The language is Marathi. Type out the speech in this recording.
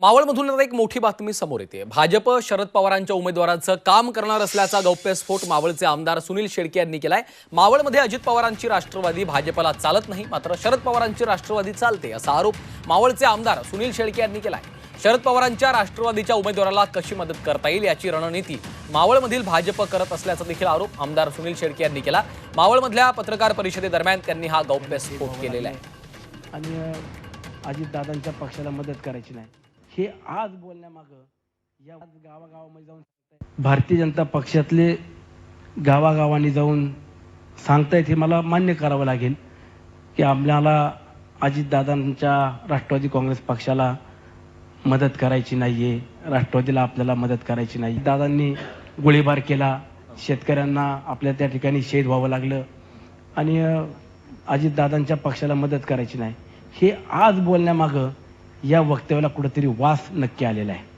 मावळमधून आता एक मोठी बातमी समोर येते. भाजप शरद पवारांच्या उमेदवारांचं काम करणार असल्याचा गौप्यस्फोट मावळचे आमदार सुनील शेळके यांनी केलाय. मावळमध्ये अजित पवारांची राष्ट्रवादी भाजपला चालत नाही मात्र शरद पवारांची राष्ट्रवादी चालते असा आरोप मावळचे आमदार सुनील शेळके यांनी केलाय. शरद पवारांच्या राष्ट्रवादीच्या उमेदवाराला कशी मदत करता येईल याची रणनीती मावळमधील भाजप करत असल्याचा देखील आरोप आमदार सुनील शेळके यांनी केला. मावळमधल्या पत्रकार परिषदेदरम्यान त्यांनी हा गौप्यस्फोट केलेला आहे. आणि अजितदादांच्या पक्षाला मदत करायची नाही. हे आज बोलण्यामागं या गावागावामध्ये जाऊन भारतीय जनता पक्षातले गावागावांनी जाऊन सांगतायत हे मला मान्य करावं लागेल की आपल्याला अजितदादांच्या राष्ट्रवादी काँग्रेस पक्षाला मदत करायची नाही आहे राष्ट्रवादीला आपल्याला मदत करायची नाही दादांनी गोळीबार केला शेतकऱ्यांना आपल्या त्या ठिकाणी शहीद व्हावं लागलं आणि अजितदादांच्या पक्षाला मदत करायची नाही. हे आज बोलण्यामागं या वक्तव्याला कुठेतरी वास नक्की आलेला आहे.